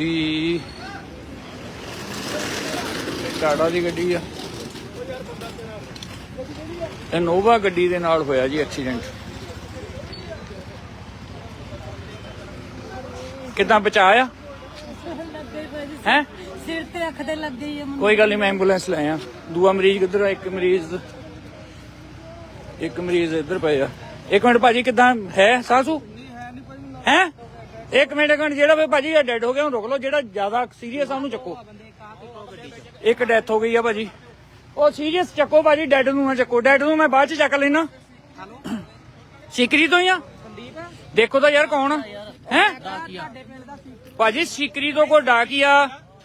ਗੱਡੀ। ਟਾਟਾ ਦੀ ਗੱਡੀ ਆ। ਇਨੋਵਾ ਗੱਡੀ ਦੇ ਨਾਲ ਹੋਇਆ ਜੀ ਐਕਸੀਡੈਂਟ। ਕਿਦਾਂ ਬਚਾਇਆ? ਹੈ? ਸਿਰ ਤੇ ਅੱਖ ਤੇ ਲੱਗ ਗਈ ਕੋਈ ਗੱਲ ਨਹੀਂ ਮੈਂ ਐਂਬੂਲੈਂਸ ਲੈ ਆ ਦੂਆ ਮਰੀਜ਼ ਕਿੱਧਰ ਆ? ਇੱਕ ਮਰੀਜ਼ ਇੱਕ ਮਰੀਜ਼ ਇੱਧਰ ਪਏ ਆ। ਇੱਕ ਮਿੰਟ ਭਾਜੀ ਕਿਦਾਂ ਹੈ ਸਾਸੂ? ਹੈ? ਇੱਕ ਮਿੰਟ ਇੱਕ ਮਿੰਟ, ਜਿਹੜਾ ਵੀ ਭਾਜੀ ਇਹ ਡੈਡ ਹੋ ਗਿਆ ਉਹਨੂੰ ਰੁਕ ਲਓ, ਜਿਹੜਾ ਜ਼ਿਆਦਾ ਸੀਰੀਅਸ ਆ, ਉਹਨੂੰ ਚੱਕੋ। ਇੱਕ ਡੈਥ ਹੋ ਗਈ ਆ ਭਾਜੀ। ਉਹ ਸੀਰੀਅਸ ਚੱਕੋ ਭਾਜੀ ਡੈਡ ਨੂੰ ਨਾ ਚੱਕੋ। ਡੈਡ ਨੂੰ ਮੈਂ ਬਾਅਦ ਚ ਚੱਕ ਲੈਣਾ ਸਿਕਰੀ ਤੋਂ ਹੀ ਆ? ਦੇਖੋ ਤਾਂ ਯਾਰ ਕੌਣ ਹੈ? ਭਾਜੀ ਸਿਕਰੀ ਤੋਂ ਕੋਈ ਡਾਕੀਆ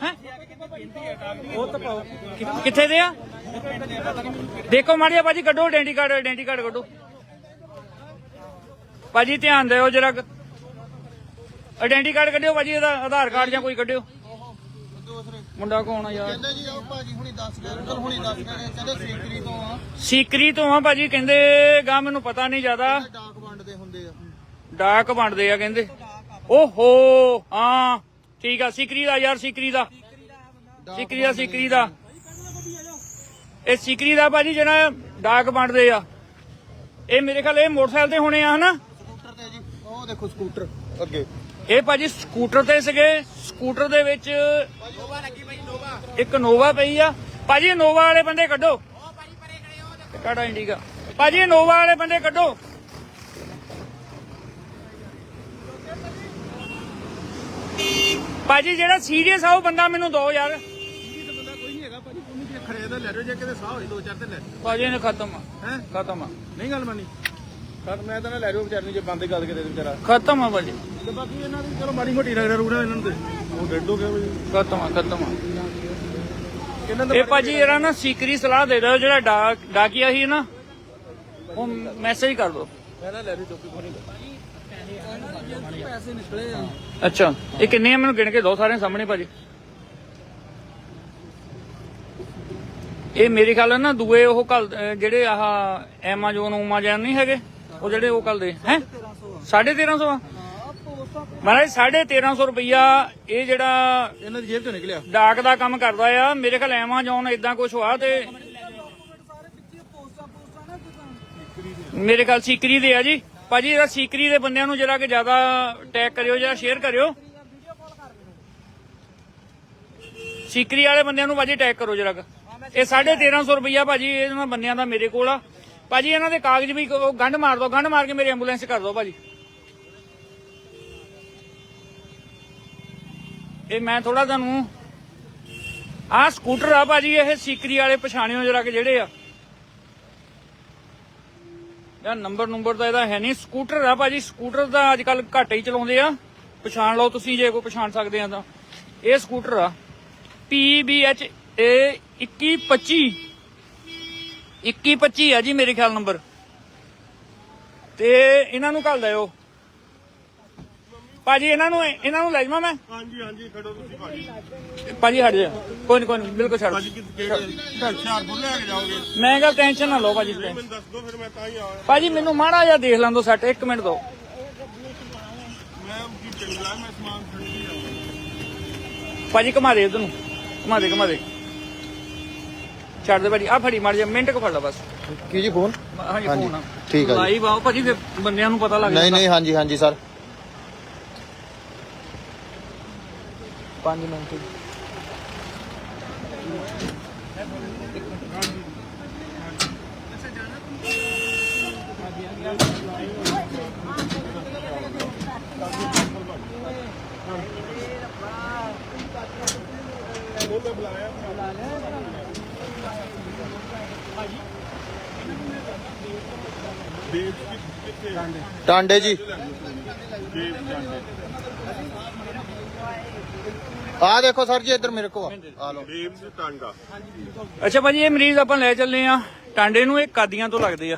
ਹੈ ਕਿੱਥੇ ਦੇ ਆ? ਦੇਖੋ ਮਾੜੀਆ ਭਾਜੀ, ਕੱਢੋ ਆਇਡੈਂਟੀ ਕਾਰਡ ਆਇਡੈਂਟੀ ਕਾਰਡ ਕੱਢੋ। ਭਾਜੀ ਧਿਆਨ ਦਿਓ ਜਰਾ ਆਇਡੈਂਟੀ ਕਾਰਡ ਕੱਢਿਓ ਭਾਜੀ ਇਹਦਾ ਆਧਾਰ ਕਾਰਡ ਜਾਂ ਕੋਈ ਕੱਢਿਓ। ਮੁੰਡਾ ਕੌਣ ਆ ਯਾਰ? ਕਹਿੰਦੇ ਜੀ ਆਓ ਭਾਜੀ ਹੁਣੀ ਦੱਸ ਗਏ ਅੰਕਲ ਹੁਣੀ ਦੱਸ ਗਏ ਕਹਿੰਦੇ ਸੀਕਰੀ ਤੋਂ ਆ। ਸੀਕਰੀ ਤੋਂ ਆ ਭਾਜੀ ਕਹਿੰਦੇ ਗਾ ਮੈਨੂੰ ਪਤਾ ਨਹੀਂ ਜ਼ਿਆਦਾ। ਡਾਕ ਵੰਡਦੇ ਹੁੰਦੇ ਆ। ਡਾਕ ਵੰਡਦੇ ਆ ਕਹਿੰਦੇ। ਓਹੋ ਹਾਂ ਠੀਕ ਆ ਸਿਕਰੀ ਦਾ ਯਾਰ ਸਿਕਰੀ ਦਾ। ਸਿਕਰੀ ਦਾ ਸਿਕਰੀ ਦਾ। ਇਹ ਸਿਕਰੀ ਦਾ ਭਾਜੀ ਜਿਹੜਾ ਡਾਕ ਵੰਡਦੇ ਆ। ਇਹ ਮੇਰੇ ਖਿਆਲ ਇਹ ਮੋਟਰਸਾਈਕਲ ਤੇ ਹੋਣੇ ਆ ਹਨਾ? ਸਕੂਟਰ ਤੇ ਜੀ ਉਹ ਦੇਖੋ ਸਕੂਟਰ ਅੱਗੇ। ਇਹ ਭਾਜੀ ਸਕੂਟਰ ਤੇ ਸੀਗੇ। ਸਕੂਟਰ ਦੇ ਵਿੱਚ ਇੱਕ ਨੋਵਾ ਪਈ ਆ। ਭਾਜੀ ਨੋਵਾ ਵਾਲੇ ਬੰਦੇ ਕੱਢੋ। ਕਾੜਾ ਇੰਡੀਗਾ ਭਾਜੀ ਨੋਵਾ ਵਾਲੇ ਬੰਦੇ ਕੱਢੋ। ਭਾਜੀ ਜਿਹੜਾ ਸੀਰੀਅਸ ਆ ਉਹ ਬੰਦਾ ਮੈਨੂੰ ਦੋ ਯਾਰ। ਬੰਦਾ ਕੋਈ ਨਹੀਂ ਹੈਗਾ ਭਾਜੀ ਉਹਨੂੰ ਜੇ ਖੜੇ ਦਾ ਲੈ ਜਾਓ ਜੇ ਕਿਤੇ ਸਾਹ ਹੋਈ ਦੋ ਚਾਰ ਤੇ ਲੈ ਭਾਜੀ ਇਹਨੇ ਖਤਮ ਆ। ਹੈ? ਖਤਮ ਆ। ਨਹੀਂ ਗੱਲ ਮੰਨੀ। ਕਰ ਮੈਂ ਤਾਂ ਨਾ ਲੈ ਜਾਓ ਵਿਚਾਰ ਨੂੰ ਜੇ ਬੰਦ ਗੱਲ ਕਰੇ ਵਿਚਾਰਾ। ਖਤਮ ਆ ਭਾਜੀ। ਤੇ ਬਾਕੀ ਇਹਨਾਂ ਦੀ ਚਲੋ ਮਾੜੀ ਮੋਟੀ ਰਗੜਾ ਰੂੜਾ ਇਹਨਾਂ ਨੂੰ ਤੇ ਉਹ ਡੈਡ ਹੋ ਗਿਆ ਭਾਜੀ। ਖਤਮ ਆ ਖਤਮ ਆ। ਇਹਨਾਂ ਦਾ ਇਹ ਭਾਜੀ ਜਿਹੜਾ ਨਾ ਸੀਕਰੀ ਸਲਾਹ ਦੇ ਦਿਓ ਜਿਹੜਾ ਡਾਕ ਡਾਕੀਆ ਸੀ ਨਾ ਉਹ ਮੈਸੇਜ ਕਰ ਦਿਓ ਪਹਿਲਾਂ ਲੈ ਜਾਓ ਚੁੱਕੀ ਕੋਣੀ ਪੈਸੇ ਨਿਕਲੇ ਆ ਅੱਛਾ ਇਹ ਕਿੰਨੇ ਆ? ਮੈਨੂੰ ਗਿਣ ਕੇ ਦੋ ਸਾਰੇ ਸਾਹਮਣੇ ਭਾਜੀ। ਇਹ ਮੇਰੇ ਖਿਆਲ ਨਾਲ ਨਾ ਦੂਏ ਉਹ ਕੱਲ ਜਿਹੜੇ ਆਹ ਐਮਾਜ਼ੋਨ ਉਮਾਜਨ ਨਹੀਂ ਹੈਗੇ? ਉਹ ਜਿਹੜੇ ਉਹ ਕੱਲ ਦੇ ਹੈ? 1350 ਆ। ਮਹਾਰਾਜ 1350 ਰੁਪਈਆ ਇਹ ਜਿਹੜਾ ਇਹਨਾਂ ਦੀ ਜੇਬ ਚੋਂ ਨਿਕਲਿਆ। ਡਾਕ ਦਾ ਕੰਮ ਕਰਦਾ ਆ ਮੇਰੇ ਖਿਆਲ ਐਮਾਜ਼ੋਨ ਇਦਾਂ ਕੁਝ ਹੋਆ ਤੇ ਮੇਰੇ ਖਿਆਲ ਸੀਕਰੀ ਦੇ ਆ ਜੀ। ਭਾਜੀ ਇਹਦਾ ਸੀਕਰੀ ਦੇ ਬੰਦਿਆਂ ਨੂੰ ਜਰਾ ਕਿ ਜ਼ਿਆਦਾ ਟੈਗ ਕਰਿਓ ਜਾਂ ਸ਼ੇਅਰ ਕਰਿਓ। ਸੀਕਰੀ ਵਾਲੇ ਬੰਦਿਆਂ ਨੂੰ ਭਾਜੀ ਟੈਗ ਕਰੋ ਜਰਾ ਕੁ। ਇਹ 1350 ਰੁਪਈਆ ਭਾਜੀ ਇਹਨਾਂ ਬੰਦਿਆਂ ਦਾ ਮੇਰੇ ਕੋਲ ਆ। ਭਾਜੀ, ਇਹਨਾਂ ਦੇ ਕਾਗਜ਼ ਵੀ ਉਹ ਗੰਢ ਮਾਰ ਦੋ, ਗੰਢ ਮਾਰ ਕੇ ਮੇਰੀ ਐਂਬੂਲੈਂਸ ਕਰ ਦੋ ਭਾਜੀ। ਇਹ ਮੈਂ ਥੋੜਾ ਤੁਹਾਨੂੰ, ਆਹ ਸਕੂਟਰ ਆ ਭਾਜੀ, ਇਹ ਸੀਕਰੀ ਵਾਲੇ ਪਛਾਣਿਓ ਜਰਾ ਕਿ ਜਿਹੜੇ ਆ। ਯਾਰ ਨੰਬਰ ਨੰਬਰ ਤਾਂ ਇਹਦਾ ਹੈ ਨਹੀਂ ਸਕੂਟਰ ਆ ਭਾਜੀ ਸਕੂਟਰ ਤਾਂ ਅੱਜ ਕੱਲ ਘੱਟ ਹੀ ਚਲਾਉਂਦੇ ਆ। ਪਛਾਣ ਲਓ ਤੁਸੀਂ, ਜੇ ਕੋਈ ਪਛਾਣ ਸਕਦੇ ਆ ਤਾਂ। ਇਹ ਸਕੂਟਰ ਆ PBH ਇਹ 2125 2125 ਆ ਜੀ ਮੇਰੇ ਖਿਆਲ ਨੰਬਰ। ਤੇ ਇਹਨਾਂ ਨੂੰ ਘੱਲ ਦਿਓ। ਭਾਜੀ ਇਹਨਾਂ ਨੂੰ ਇਹਨਾਂ ਨੂੰ ਲੈ ਜਾਵਾਂ ਮੈਂ? ਹਾਂਜੀ ਹਾਂਜੀ ਖੜੋ ਤੁਸੀਂ ਭਾਜੀ। ਭਾਜੀ ਹਟ ਜਾ। ਕੋਈ ਨਹੀਂ ਕੋਈ ਨਹੀਂ ਬਿਲਕੁਲ ਛੱਡ। ਭਾਜੀ ਹੁਸ਼ਿਆਰਪੁਰ ਲੈ ਕੇ ਜਾਓਗੇ? ਮੈਂ ਕਿਹਾ ਟੈਨਸ਼ਨ ਨਾ ਲਓ ਭਾਜੀ ਮੈਨੂੰ ਦੱਸ ਦਿਓ ਫਿਰ ਮੈਂ ਤਾਂ ਹੀ ਆਇਆ ਭਾਜੀ ਮੈਨੂੰ ਮਾੜਾ ਜਿਹਾ ਦੇਖ ਲਾਂ ਦੋ ਸੈੱਟ ਇੱਕ ਮਿੰਟ ਦੋ। ਮੈਂ ਕੀ ਮੈਂ ਸਮਾਨ ਭਾਜੀ ਘੁਮਾ ਦੇ ਉਧਰ ਨੂੰ। ਘੁਮਾ ਦੇ ਘੁਮਾ ਦੇ। ਛੱਡ ਦੇ ਭਾਜੀ ਆ ਫੜੀ ਮਾਰ ਜਾ ਮਿੰਟ ਕੁ ਫੜ ਲਾ ਬਸ। ਕੀ ਜੀ ਫੋਨ? ਹਾਂਜੀ ਹਾਂਜੀ, ਫੋਨ ਆ। ਠੀਕ ਆ ਜੀ। ਲਾਈਵ ਆਓ ਭਾਜੀ ਫਿਰ ਬੰਦਿਆਂ ਨੂੰ ਪਤਾ ਲੱਗ ਨਹੀਂ ਨਹੀਂ ਹਾਂਜੀ ਹਾਂਜੀ ਸਰ। 5 ਮਿੰਟ। ਦੇਵ ਕਿ- ਕਿੱਥੇ ਟਾਂਡੇ ਜੀ। ਦੇਵ ਆ ਦੇਖੋ ਸਰ ਜੀ ਇੱਧਰ ਮੇਰੇ ਕੋ ਆ। ਲਓ। ਦੇਵ ਦੇ ਟਾਂਡਾ ਅੱਛਾ ਭਾਜੀ ਇਹ ਮਰੀਜ਼ ਆਪਾਂ ਲੈ ਚੱਲੇ ਆ। ਟਾਂਡੇ ਨੂੰ ਇਹ ਕਾਦੀਆਂ ਤੋਂ ਲੱਗਦੇ ਆ?